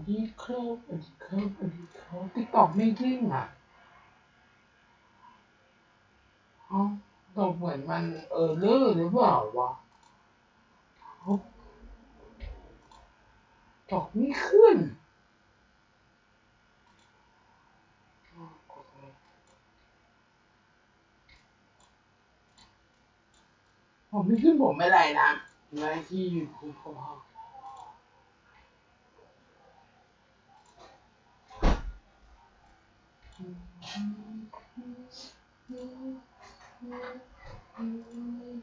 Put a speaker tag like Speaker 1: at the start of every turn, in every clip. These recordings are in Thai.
Speaker 1: สวัสดีครับสวัสดีครับสวัสดีครับติ๊กตอกไม่เด้งอะเอ้าตกเหมือนมันเออเลอร์หรือเปล่าวะเอ้าตกไม่ขึ้นอ้าวกดเลยผมไม่ขึ้นผมไม่ไรนะไว้ที่ยูทูบก็พอเอา Thank you.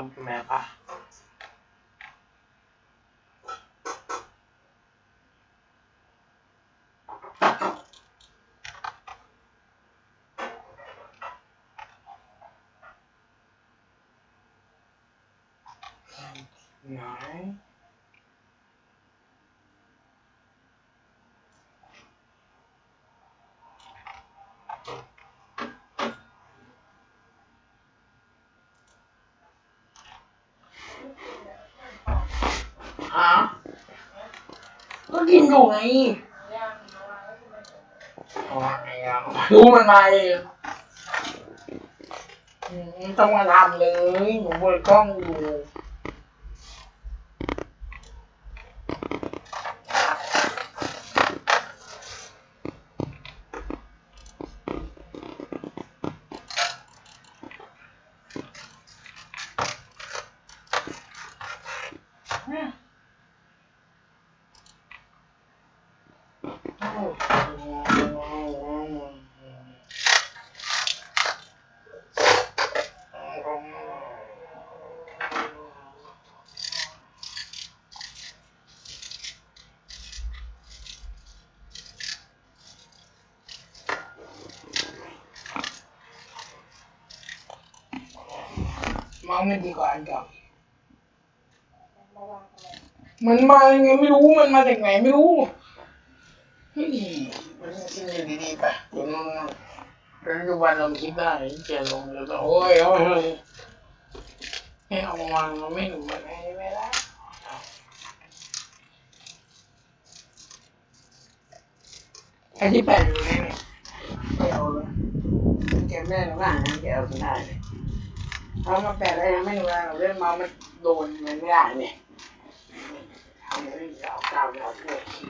Speaker 1: ต้องแม่ป่ะไหนฮะ ก็กินอยู่ไงเอาไงอะรู้มันมาเองอืมต้องมาทำเลยหนูเปิดกล้องอยู่ มองมันดีกว่าอันเก่ามันมายังไงไม่รู้มันมาจากไหนไม่รู้ เฮ้ยมันกินอยู่ดีๆไปเดี๋ยวมัน ปัจจุบันเราคิดได้เขียนลงแล้วก็โอ้ยโอ้ยให้เอามาวางไม่หนุนมันให้ไม่ได้ไอ้ที่แปะอยู่นี่เนี่ยไม่เอาเลยเก็บได้หรือเปล่านะเก็บเอาไม่ได้เลยเอามาแปะได้ยังไม่หนุนเราเรื่องมามันโดนมันไม่ได้เนี่ยเอาเลยเอากาวเอาเพื่อขี้ไฟเอ็มเหรอยังวะไม่มีกฎ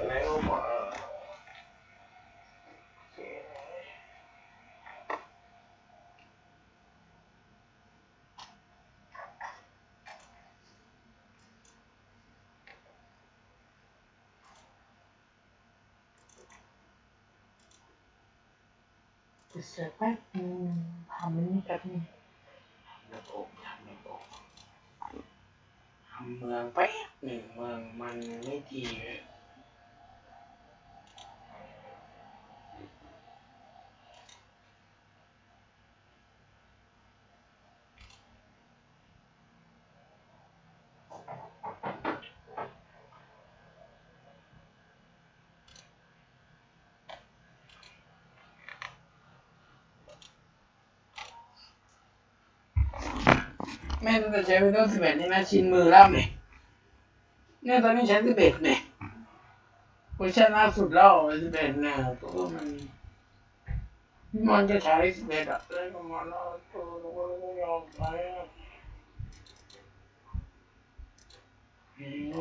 Speaker 1: อะไรออกมาโอเค เสร็จแป๊บนึงทำนี่แป๊บนึงทำระบบทำระบบทำเมืองแป๊บหนึ่งเมืองมันไม่ดีเลย แม่ตั้งแต่ใช้ Windows 11นี่นะชินมือแล้วเนี่ยเนี่ยตอนนี้ใช้11เนี่ยเวอร์ชันล่าสุดแล้ว11เนี่ยก็มันมันจะใช้11อะแล้วก็มาแล้วตัวก็ยอมใช้อะอืมโ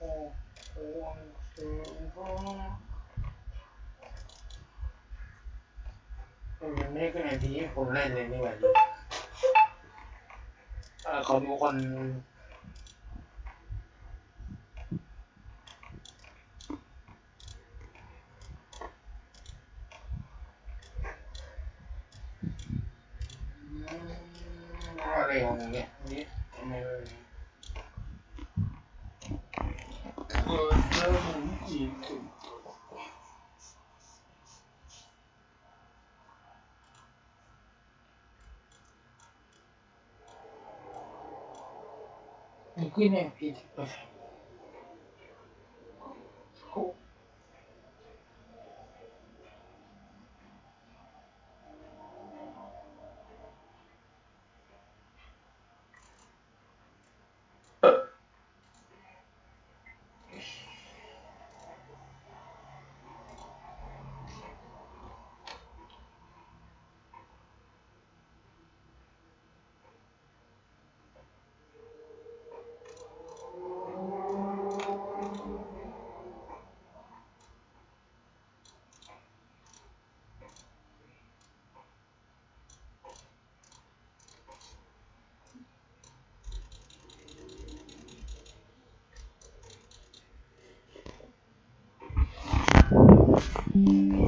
Speaker 1: อ้โห มัน ไม่เป็นไอที่ผมเล่นเลยนี่หว่าเออเขาดูคนไรของมึงเนี่ยนี่ทำไมมันเออเจอหมุนจีบถูก นี่ขึ้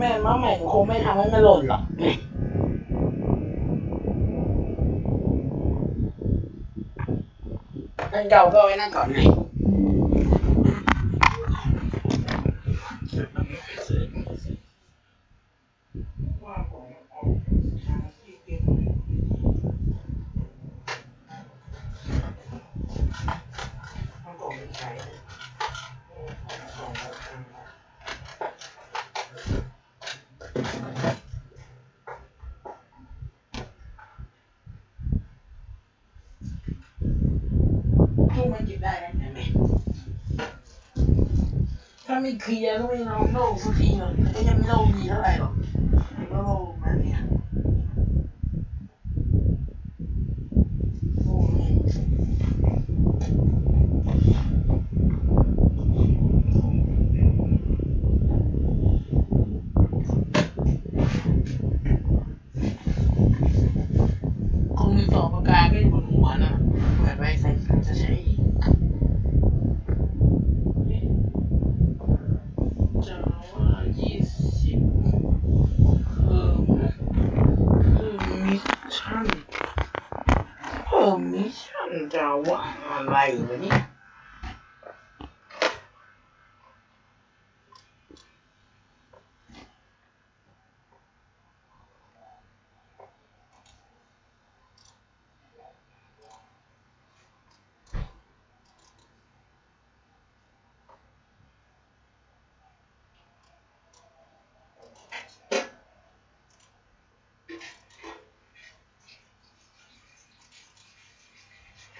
Speaker 1: ม่มาใหม่คงไม่ทำให้มันหล่นหรอกอันเก่าก็เอาไว้นั่นก่อนไง ว่าผมออกทางที่เก็บต้องกล่องเป็นใช้กล่องละพันบาทลูกมันจิบได้แล้วใช่ไหม ถ้าไม่เคลียร์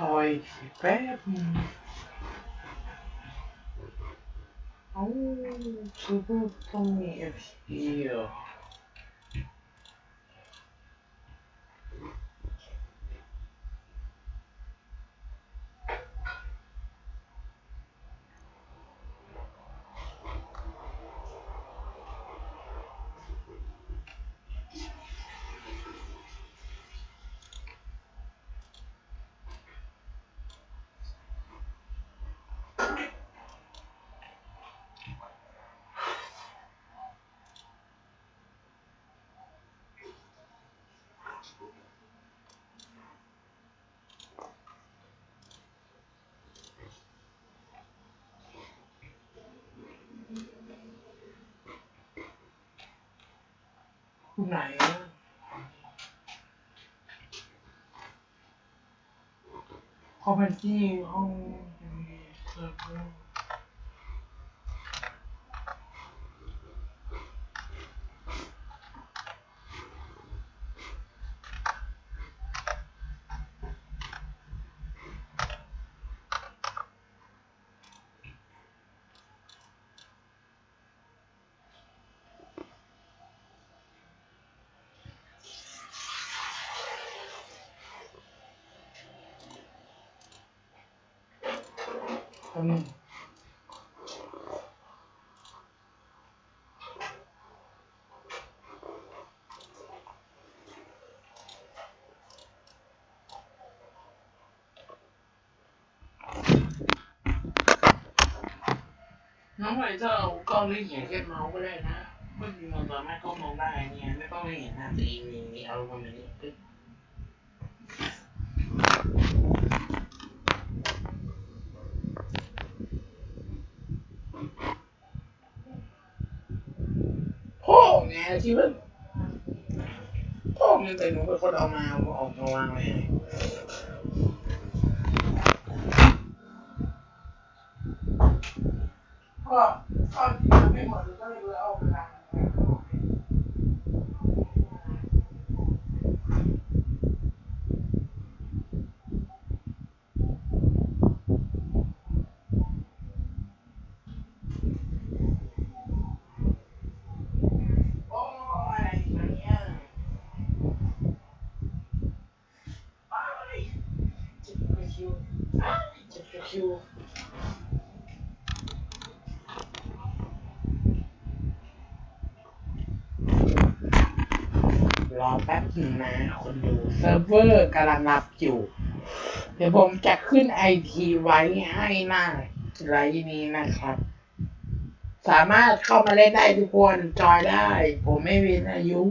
Speaker 1: คอยแป๊บนึงเอ้าซูเปอร์ต้องมีเอฟซีเหรอ ไหนอะพอเป็นที่ห้องเซิร์ฟเวอ อืมน้องไหวจะเอากล้องนี้เขียนแค่เมาส์ก็ได้นะไม่มีมันสามารถก็มองได้เนี่ยไม่ต้องให้เห็นหน้าตัวเองนี่นี่เอาประมาณนี้ปึ๊บพ่อ ไงที่มันพ่อไงแต่หนูเป็นคนเอามาเอาออกมาวางไว้ให้พ่อพ่อกินไม่หมดก็เลยเอาไปล้าง โอ้อะไรอย่างเงี้ยอ้ายเจ็บกระคิวอ้ายเจ็บกระคิวรอ แป๊บหนึงนะคนดูเซิร์ฟเวอร์กำลังรับอยู่ เดี๋ยวผมจะขึ้นไอทีไว้ให้หน้าไลน์นี้นะครับ สามารถเข้ามาเล่นได้ทุกคนจอยได้ ผมไม่มีอายุ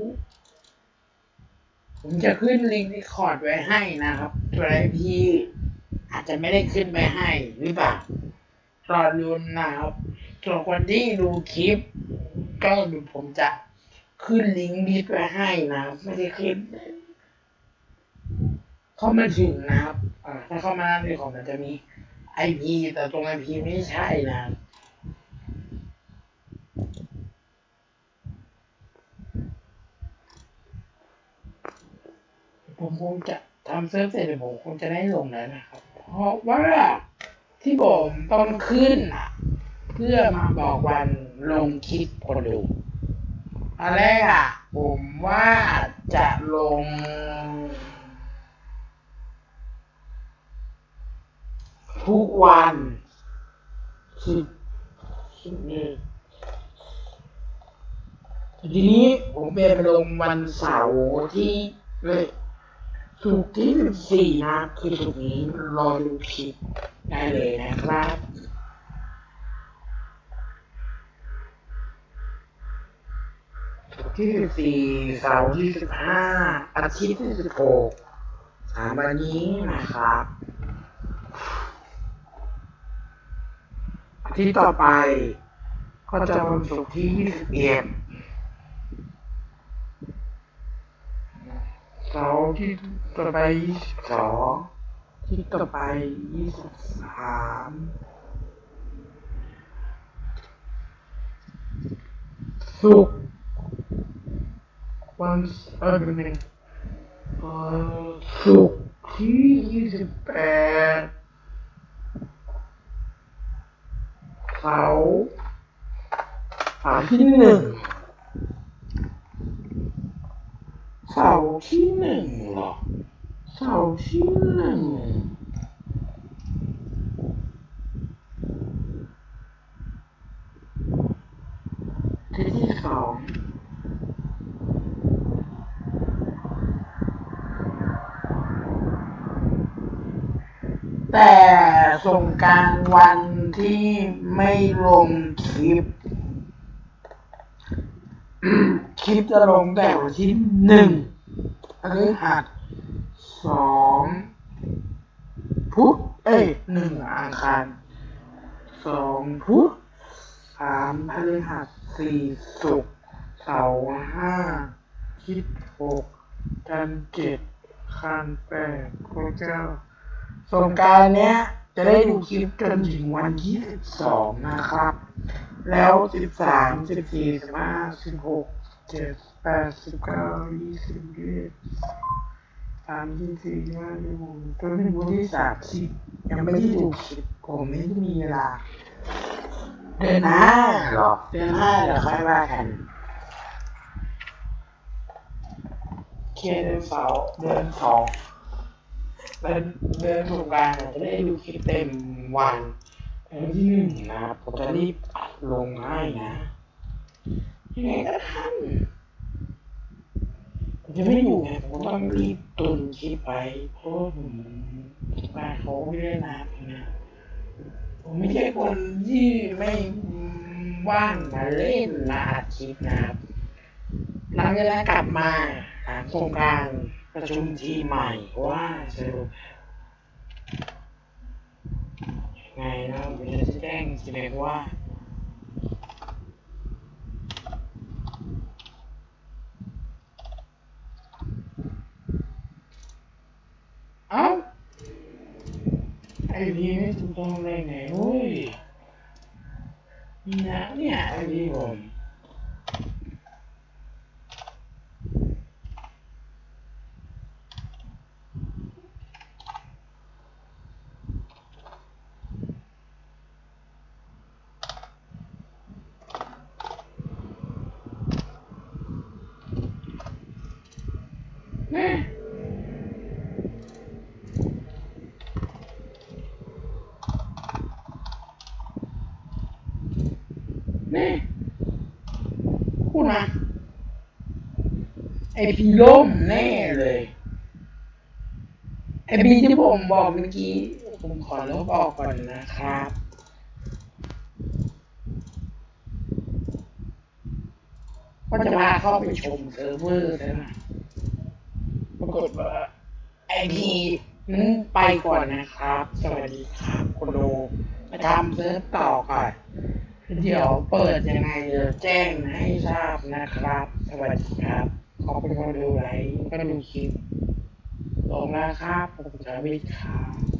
Speaker 1: ผมจะขึ้นลิงก์รีคอร์ดไว้ให้นะครับตัวไอพีอาจจะไม่ได้ขึ้นไปให้หรือเปล่ารอรุนนะครับส่วนคนที่ดูคลิป ก็ดูผมจะ ขึ้นลิงก์นี้ไว้ให้นะครับ ไม่ได้ขึ้นเข้ามาถึงนะครับ อ่า ถ้าเข้ามาในของมันจะมีไอพีแต่ตรงไอพีไม่ใช่นะครับผมคงจะทำเซิร์ฟเสร็จผมคงจะได้ลงแล้วนะครับ เพราะว่าที่ผมต้องขึ้นอะเพื่อมาบอกวันลงคลิปคนดู อันแรกอะ ผมว่าจะลง ทุกวันสิบสิบเอ็ดทีนี้ผมเปลี่ยนไปลงวันเสาร์ที่เลยสุกที่สิบสี่นะคือสุกร์นี้รอดูคลิปได้เลยนะครับ ที่สิบสี่เสาร์ที่สิบห้าอาทิตย์ที่สิบหกสามวันนี้นะครับ อาทิตย์ต่อไป ก็จะวันศุกร์ที่ยี่สิบเอ็ดเสาร์ที่ต่อไปยี่สิบสองที่ต่อไปยี่สิบสามศุกร์ วันเออเป็นไงเอ่อศุกร์ที่ยี่สิบแปดเสาร์เสาร์ที่หนึ่งเสาร์ที่หนึ่งเหรอเสาร์ที่หนึ่งที่ที่สองแต่ สงกรารวันที่ไม่ลงคลิป คลิปจะลงแต่วันที่หนึ่งพฤหัสสองพุธเอ้ยหนึ่งอังคารสองพุธสามพฤหัสสี่ศุกร์เสาร์ห้าอาทิตย์หกจันเจ็ดคันแปดข้อเก้าสงการเนี้ย จะได้ดูคลิปจนถึงวันที่สิบสองนะครับ แล้วสิบสามสิบสี่สิบห้าสิบหกเจ็ดแปดสิบเก้ายี่สิบยี่สิบสามยี่สี่ห้าสิบหกจนถึงวันที่สามสิบยังไม่ได้ดูคลิปผมไม่ได้มีเวลา เดือนหน้าหรอเดือนหน้าเดี๋ยวค่อยว่ากันเคเดือนเสาร์เดือนสอง เดือนเดือนสงการจะได้ดูคลิปเต็มวันวันที่หนึ่งนะครับผมจะรีบอัดลงให้นะยังไงก็ทันผมจะไม่อยู่ไงผมต้องรีบตุนคลิปไปเพราะผมมาเขาไม่ได้นานนะผมไม่ใช่คนที่ไม่ว่างมาเล่นมาอัดคลิปนะครับหลังจากนั้นกลับมาหลังสงกราร ประชุมทีมใหม่ว่าจะยังไงนะผมจะแจ้งทีเด็กว่าเอ้าไอพีไม่ถูกต้องได้ไงเว้ยนี่นะเนี่ยไอพีผมนี่ นี่พูด นะ ไอพีล่มแน่เลย ไอพีที่ผมบอกเมื่อกี้ ผมขอลบออกก่อนนะครับ ก็จะพาเข้าไปชมเซิร์ฟเวอร์แล้วนะปรากฏว่าไอพีนั้นไปก่อนนะครับ สวัสดีครับคุณโดมาทำเซิร์ฟต่อก่อน เดี๋ยวเปิดยังไงเดี๋ยวแจ้งให้ทราบนะครับ สวัสดีครับ ขอบคุณคนดูไลค์ก็ดูคลิปลงแล้วครับผมจะวิทย์ครับ